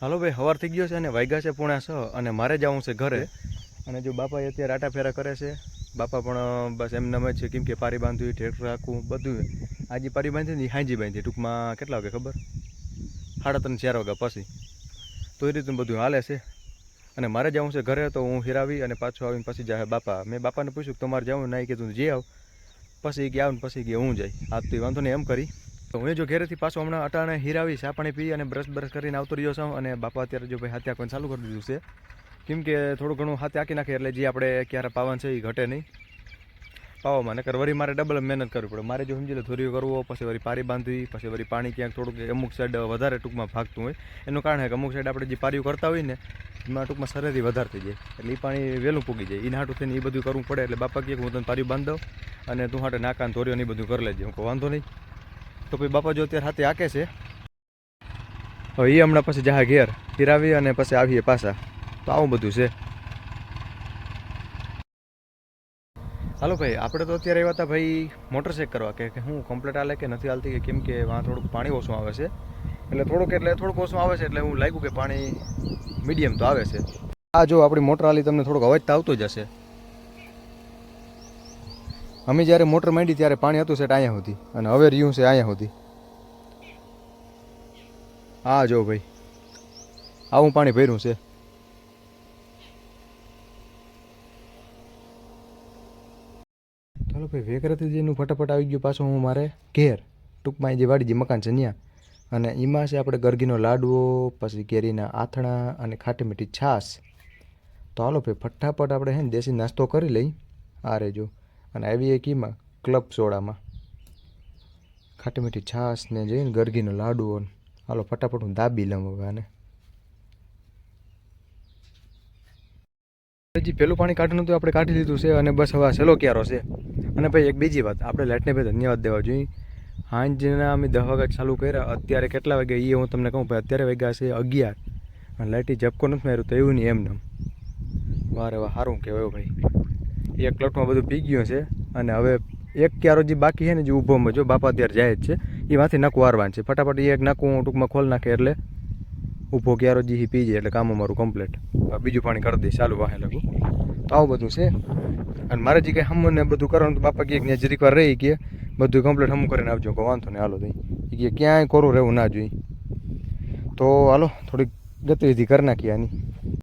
હાલો ભાઈ, હવાર થઈ ગયો છે અને વાગ્યા છે પૂણા છ અને મારે જવું છે ઘરે. અને જો બાપા અત્યારે આટા ફેરા કરે છે, બાપા પણ બસ એમ નમે છે કેમ કે પારી બાંધવી ટ્રેક્ટર રાખવું, બધું આજે પારી બાંધી ને હાંજી બાંધી, ટૂંકમાં કેટલા વાગે ખબર? સાડા ત્રણ, ચાર વાગ્યા પછી. તો એ રીતનું બધું હાલે છે. અને મારે જવું છે ઘરે તો હું હિરાવી અને પાછો આવીને પછી જાય બાપા. મેં બાપાને પૂછ્યું તમારે જવું નહીં કીધું જે આવ. પછી કે, આવ પછી કે, હું જાય. આજ તો વાંધો નહીં એમ કરી. હું જો ઘરેથી પાછો હમણાં અટાણે હિરાવી ચા પાણી પી અને બ્રશ બ્રશ કરીને આવતો રહ્યો છું અને બાપા અત્યારે જો ભાઈ હાથે ચાલુ કરી દીધું છે. કેમ કે થોડું ઘણું હાથે આંકી નાખે એટલે જે આપણે ક્યારે પાવાનું છે એ ઘટે નહીં. પાવામાં, નકર વળી મારે ડબલ મહેનત કરવી પડે. મારે જો સમજી લે ધોરીઓ કરવો, પછી વળી પારી બાંધવી, પછી વળી પાણી ક્યાંક થોડુંક અમુક સાઈડ વધારે ટૂંકમાં ભાગતું હોય. એનું કારણ કે અમુક સાઈડ આપણે જે પારીઓ કરતા હોય ને, એમાં ટૂંકમાં સરેરી વધારે થઈ જાય. એટલે એ પાણી વહેલું પૂગી જાય. એ નાટું થઈને એ બધું કરવું પડે એટલે બાપા કહે હું તને પારીઓ બાંધ દઉં અને તું હાટે નાકા ને ધોરીઓ ને એ બધું કરી લેજે. હું વાંધો નહીં. તો ભાઈ બાપા જો અત્યારે હાથે આકે છે. હવે એ હમણાં પછી જહા ઘેર ફિરાવી અને પછી આવીએ પાછા. તો આવું બધું છે. હાલો ભાઈ, આપણે તો અત્યારે આવ્યા હતા ભાઈ મોટર ચેક કરવા કે કે હું કમ્પ્લેટ હાલે કે નથી હાલતી કે કેમ કે વાં થોડુંક પાણી ઓછું આવે છે. એટલે થોડુંક એટલે થોડુંક ઓછું આવે છે એટલે હું લાગ્યું કે પાણી મીડિયમ તો આવે છે. આ જો આપણી મોટર હાલી તમને થોડોક અવાજ તો આવતો જ હશે. અમે જ્યારે મોટર માંડી ત્યારે પાણી હતું સેટ અહીંયા સુધી અને હવે રહ્યું છે અહીંયા સુધી. હા જો ભાઈ, આવું પાણી ભર્યું છે. ચાલો ભાઈ, વેકરતીજીનું ફટાફટ આવી ગયું પાછું હું મારે ઘેર. ટૂંકમાં જે વાડી જે મકાન છે ત્યાં અને એમાં છે આપણે ગરગીનો લાડવો, પછી કેરીના આથણા અને ખાટી મીઠી છાશ. તો હાલો ભાઈ, ફટાફટ આપણે હે ને દેશી નાસ્તો કરી લઈ. આ રેજો અને આવી એક એમાં ક્લબ સોડામાં. ખાટી મીઠી છાશ ને જઈને ગરગીનો લાડુ હાલો ફટાફટ હું દાબી લઉં હવે આને. હજી પેલું પાણી કાઢવાનું હતું આપણે કાઢી લીધું છે અને બસ હવે છેલ્લો ક્યારો છે. અને ભાઈ એક બીજી વાત, આપણે લાઇટને ભાઈ ધન્યવાદ દેવા જોઈએ. સાંજના અમે દસ વાગ્યા ચાલુ કર્યા, અત્યારે કેટલા વાગે એ હું તમને કહું, ભાઈ અત્યારે વાગ્યા છે અગિયાર. અને લાઇટી ઝપકો નથી માર્યું, તો એવું નહીં એમ નમ વારે વાહ સારું કહેવાય ભાઈ. એક લોટમાં બધું પી ગયું છે અને હવે એક ક્યારો જે બાકી છે ને જે ઊભોમાં જો, બાપા અત્યારે જાય જ છે. એ માંથી નકું વારવાનું છે. ફટાફટ એક નાકું ટૂંકમાં ખોલ નાખે એટલે ઊભો ક્યારો જે પી જાય એટલે કામ અમારું કમ્પ્લીટ બીજું પાણી કરી દઈશ ચાલુ વાહે લગું. તો આવું બધું છે. અને મારે જે કંઈ હમું ને બધું કરવાનું તો બાપા કહે જરીક વાર રહી કે બધું કમ્પ્લીટ હમું કરીને આવજો. કે વાંધો નહીં, હાલો થઈ એ કે ક્યાંય કોરું રહેવું ના જોઈએ. તો હાલો, થોડીક ગતિવિધિ કરી નાખીએ આની.